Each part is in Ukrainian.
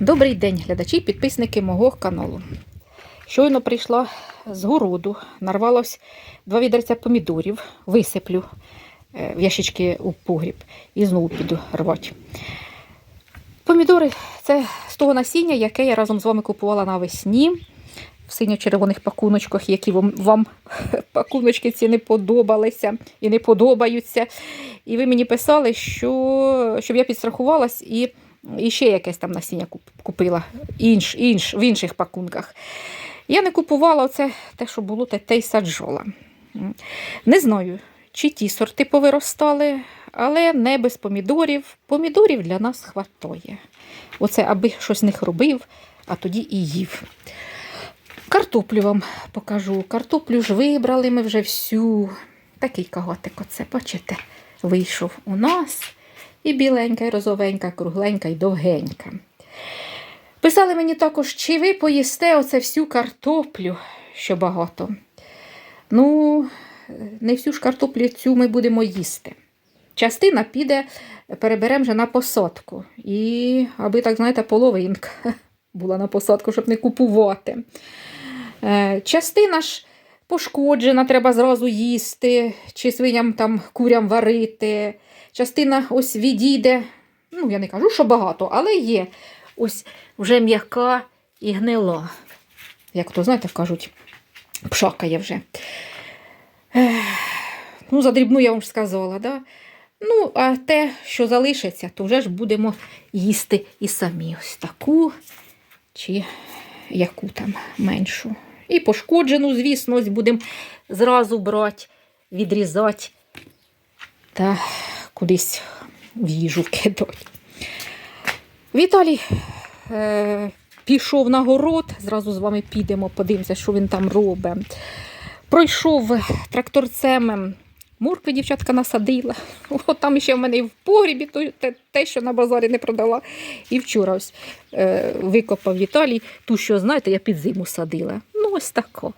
Добрий день, глядачі підписники мого каналу. Щойно прийшла з городу, нарвалось два відерця помідорів, висиплю е, в ящички у погріб і знову піду рвати. Помідори це з того насіння, яке я разом з вами купувала навесні в синьо-червоних пакуночках, які вам, вам пакуночки ці не подобалися і не подобаються. І ви мені писали, що, щоб я підстрахувалась і, і ще якесь там насіння купила інш, інш, в інших пакунках. Я не купувала оце те, що було, те, й саджола. Не знаю, чи ті сорти повиростали, але не без помідорів. Помідорів для нас хватає. Оце аби щось з них робив, а тоді і їв. Картоплю вам покажу. Картоплю ж вибрали ми вже всю. Такий каготик, оце, бачите, вийшов у нас. І біленька, і розовенька, кругленька, і довгенька. Писали мені також, чи ви поїсте оце всю картоплю, що багато. Ну, не всю ж картоплю цю ми будемо їсти. Частина піде, переберемо вже на посадку. І, аби, так знаєте, половинка була на посадку, щоб не купувати. Е, Частина ж пошкоджена, треба зразу їсти, чи свиням там курям варити. Частина ось відійде. Ну, я не кажу, що багато, але є. Ось вже м'яка і гнила. Як то, знаєте, кажуть, пшакає вже. Ну, за дрібну я вам ж сказала, да? Ну, а те, що залишиться, то вже ж будемо їсти і самі. Ось таку чи яку там меншу. І пошкоджену, звісно, будемо зразу брати, відрізати та кудись в їжу кидати. Віталій е, пішов на город, зразу з вами підемо, подивимося, що він там робить. Пройшов тракторцем. Моркви дівчатка насадила. От там ще в мене і в погрібі то- те, те, що на базарі не продала. І вчора ось е, викопав Віталій ту, що, знаєте, я під зиму садила. Ну, ось тако.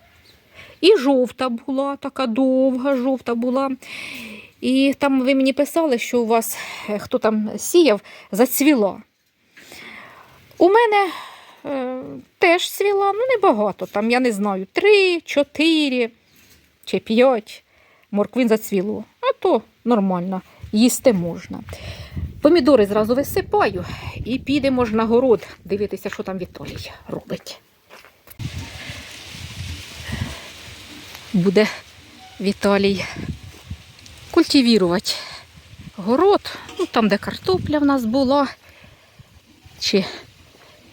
І жовта була, така довга, жовта була. І там ви мені писали, що у вас е, хто там сіяв, зацвіло. У мене е, теж цвіла, ну небагато, там, я не знаю, три, чотири чи п'ять морквин зацвіло. А то нормально, їсти можна. Помідори зразу висипаю і підемо ж на город дивитися, що там Віталій робить. Буде Віталій культивірувати город, ну, там, де картопля в нас була, чи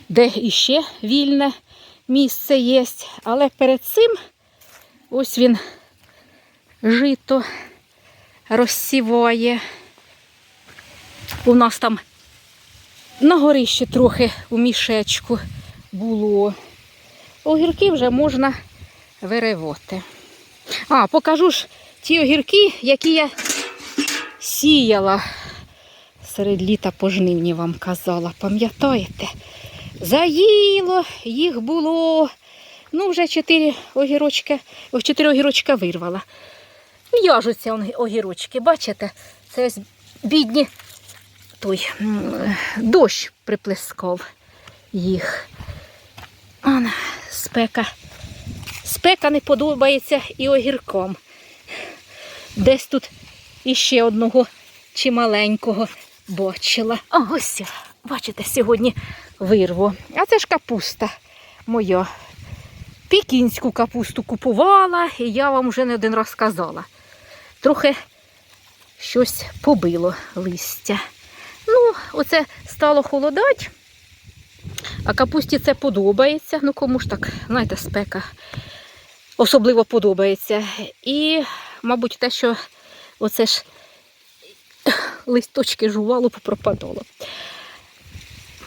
де іще вільне місце є. Але перед цим ось він жито розсіває. У нас там на горищі трохи у мішечку було. Огірки вже можна виривати. А, покажу ж ті огірки, які я сіяла серед літа по жнивні вам казала. Пам'ятаєте? Заїло, їх було. Ну, вже чотири огірочки, чотири огірочка вирвала. В'яжуться огірочки, бачите? Це ось бідні той дощ приплескав їх. Спека. Спека не подобається і огіркам. Десь тут іще одного чималенького бачила. А ось, бачите, сьогодні вирву. А це ж капуста моя. Пікінську капусту купувала, і я вам вже не один раз казала. Трохи щось побило листя. Ну, оце стало холодать, а капусті це подобається. Ну, кому ж так, знаєте, спека особливо подобається. І, мабуть, те, що оце ж листочки жувало, попропадало.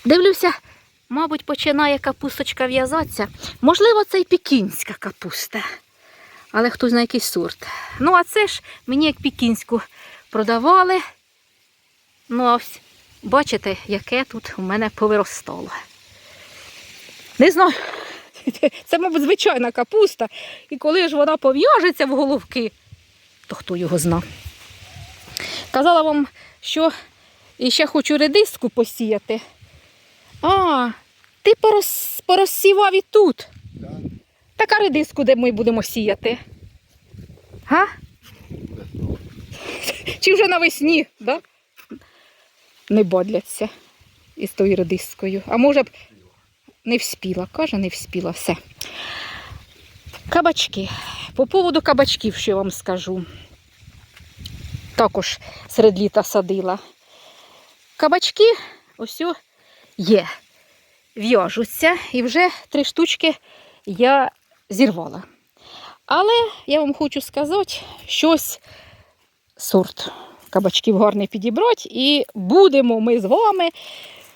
Дивлюся, мабуть, починає капусточка в'язатися. Можливо, це й пікінська капуста. Але хтось знає якийсь сорт. Ну, а це ж мені як пікінську продавали. Ну, а ось бачите, яке тут у мене повиростало. Не знаю. Це, мабуть, звичайна капуста. І коли ж вона пов'яжеться в головки, то хто його зна. Казала вам, що і ще хочу редиску посіяти. А, Ти порос, порозсівав і тут. Да. Така редиску, де ми будемо сіяти. Га? Чи вже навесні, да? Не бодляться із тою редискою. А може б не вспіла, каже, не вспіла. Все. Кабачки. По поводу кабачків, що я вам скажу. Також серед літа садила. Кабачки ось є. В'яжуться. І вже три штучки я зірвала. Але я вам хочу сказати, щось сорт кабачків гарний підібрати. І будемо ми з вами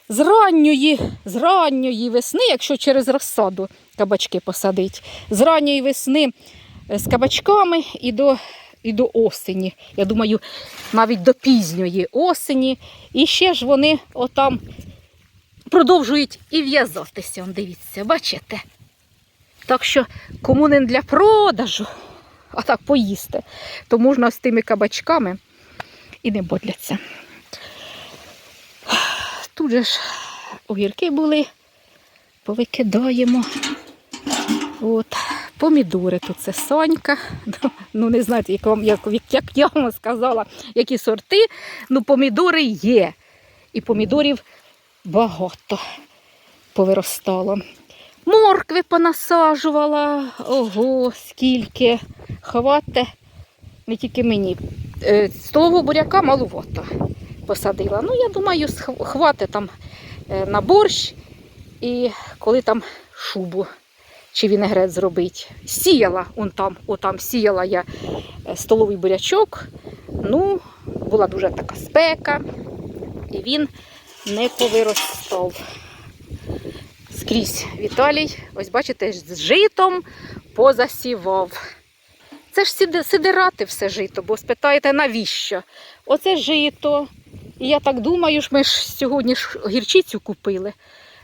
з ранньої, з ранньої весни, якщо через розсаду кабачки посадить, з ранньої весни е, з кабачками і до, і до осені. Я думаю, навіть до пізньої осені. І ще ж вони отам продовжують і в'язатися. Дивіться, бачите? Так що кому не для продажу, а так поїсти, то можна з тими кабачками і не бодляться. Тут же ж огірки були, повикидаємо. От, помідори тут це сонька. Ну, не знаєте, як, вам, як, як я вам сказала, які сорти. Ну, помідори є. І помідорів багато повиростало. Моркви понасаджувала. Ого, скільки. Хвате, не тільки мені. Е, З того буряка малувато посадила. Ну, я думаю, хватить там е, на борщ і коли там шубу чи вінегрет зробить. Сіяла он там, отам сіяла я е, столовий бурячок. Ну, була дуже така спека, і він не повиростав. Скрізь Віталій, ось бачите, з житом позасівав. Це ж сидирати все жито, бо спитаєте, навіщо? Оце жито. І я так думаю, ж ми ж сьогодні ж гірчицю купили,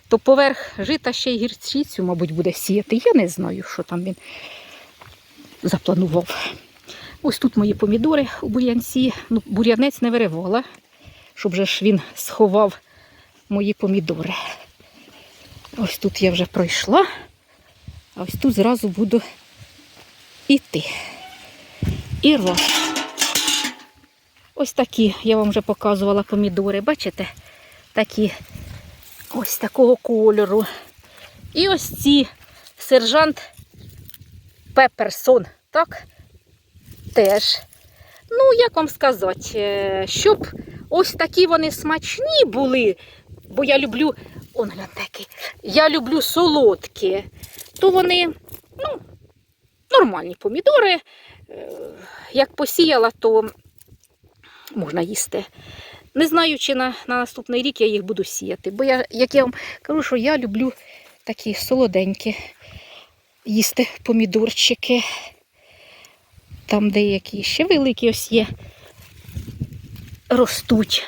то поверх жита ще й гірчицю, мабуть, буде сіяти. Я не знаю, що там він запланував. Ось тут мої помідори у бур'янці. Ну, бур'янець не виривала, щоб же ж він сховав мої помідори. Ось тут я вже пройшла, а ось тут зразу буду іти. І роз. Ось такі, я вам вже показувала помідори, бачите? Такі ось такого кольору. І ось ці сержант Пепперсон, так? Теж. Ну, як вам сказати, е, щоб ось такі вони смачні були, бо я люблю, он гляньте я люблю солодкі, то вони, ну, нормальні помідори. Е, Як посіяла, то можна їсти. Не знаю, чи на, на наступний рік я їх буду сіяти. Бо я, як я вам кажу, що я люблю такі солоденькі їсти помідорчики. Там деякі ще великі ось є, ростуть.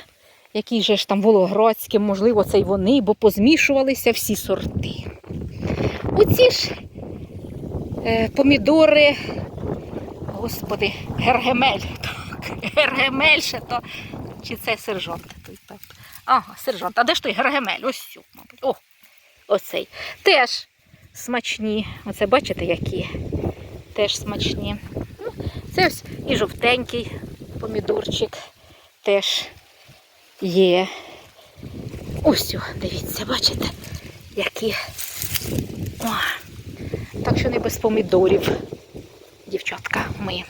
Які же ж там волоградські, можливо, це й вони, бо позмішувалися всі сорти. Оці ж е, помідори, господи, гергемель. Гергемель ще то. Чи це сержант? Ага, сержант. А де ж той гергемель? Ось сю, мабуть. О, оцей. Теж смачні. Оце бачите, які? Теж смачні. Ну, це ось і жовтенький помідорчик теж є. Ось, дивіться, бачите, які. О, так що не без помідорів, дівчатка, ми.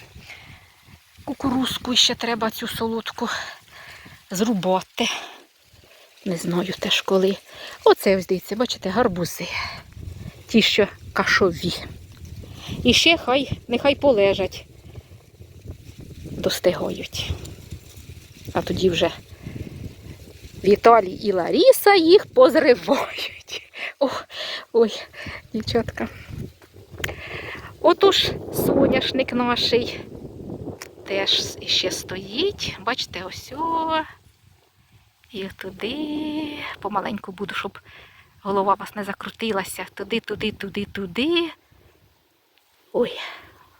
Кукурузку ще треба цю солодку зрубати. Не знаю теж коли. Оце дивіться, бачите, гарбузи. Ті, що кашові. І ще хай, нехай полежать, достигають. А тоді вже Віталій і Ларіса їх позривають. О, ой, дівчатка. Отож, соняшник наший теж ще стоїть. Бачите, ось о. І туди. Помаленьку буду, щоб голова вас не закрутилася. Туди, туди, туди, туди. Ой,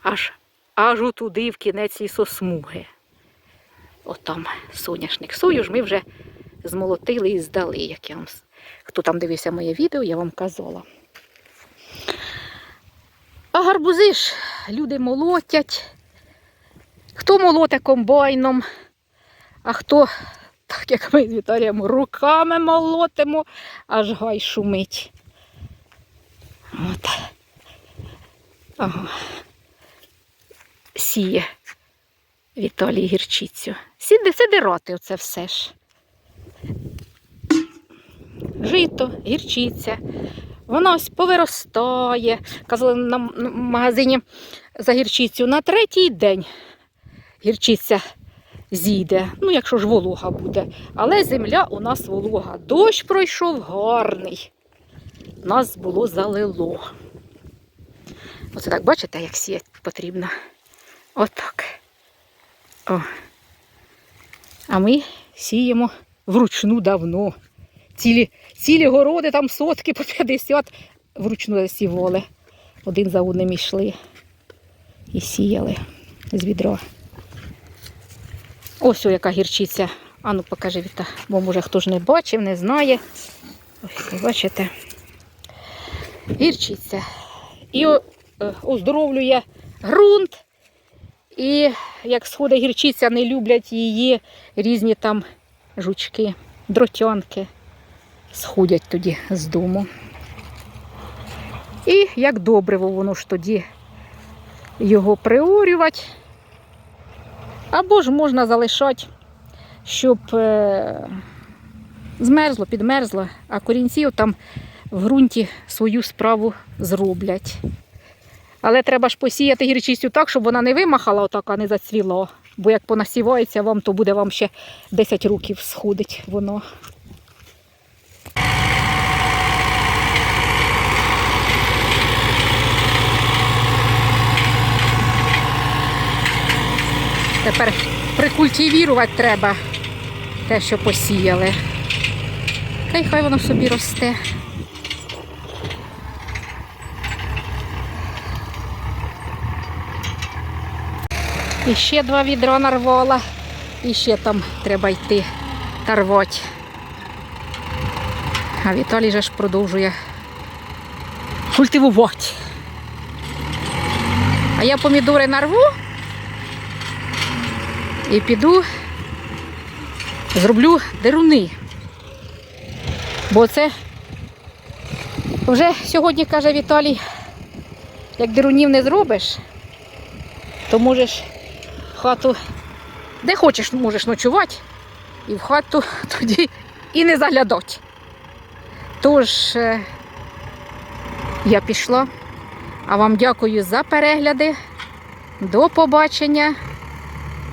аж аж туди в кінець лісосмуги. Отам соняшник. Сою ж ми вже змолотили і здали, як я вам Хто там дивився моє відео, я вам казала. А гарбузи ж люди молотять. Хто молоте комбайном, а хто, так як ми з Віталієм, руками молотимо, аж гай шумить. От. Ага. Сіє Віталій гірчицю. Сіди, сидирати оце все ж. Жито, гірчиця. Вона ось повиростає. Казали на магазині за гірчицю на третій день гірчиця зійде. Ну, якщо ж волога буде. Але земля у нас волога. Дощ пройшов гарний. Нас було залило. Оце так, бачите, як сіяти потрібно. Отак. О. А ми сіємо вручну давно. Цілі, цілі городи, там сотки по 50 вручну сівали. Один за одним йшли і сіяли з відра. Ось о, яка гірчиця. Ану, покажи Віта, бо може хто ж не бачив, не знає. Ось, бачите. Гірчиця. І е, оздоровлює ґрунт. І як сходить гірчиця, не люблять її різні там жучки, дротянки. Сходять тоді з дому. І як добриво воно ж тоді його приорювати. Або ж можна залишати, щоб е, змерзло, підмерзло, а корінці там в ґрунті свою справу зроблять. Але треба ж посіяти гірчистю так, щоб вона не вимахала отак, а не зацвіла. Бо як понасівається вам, то буде вам ще 10 років сходить воно. Тепер прикультивірувати треба те, що посіяли. Та й хай воно собі росте. І ще два відра нарвала. І ще там треба йти тарвати. А Віталій же ж продовжує культивувати. А я помідори нарву і піду зроблю деруни. Бо це вже сьогодні, каже Віталій, як дерунів не зробиш, то можеш хату, де хочеш, можеш ночувати, і в хату тоді і не заглядати. Тож е, я пішла, а вам дякую за перегляди. До побачення,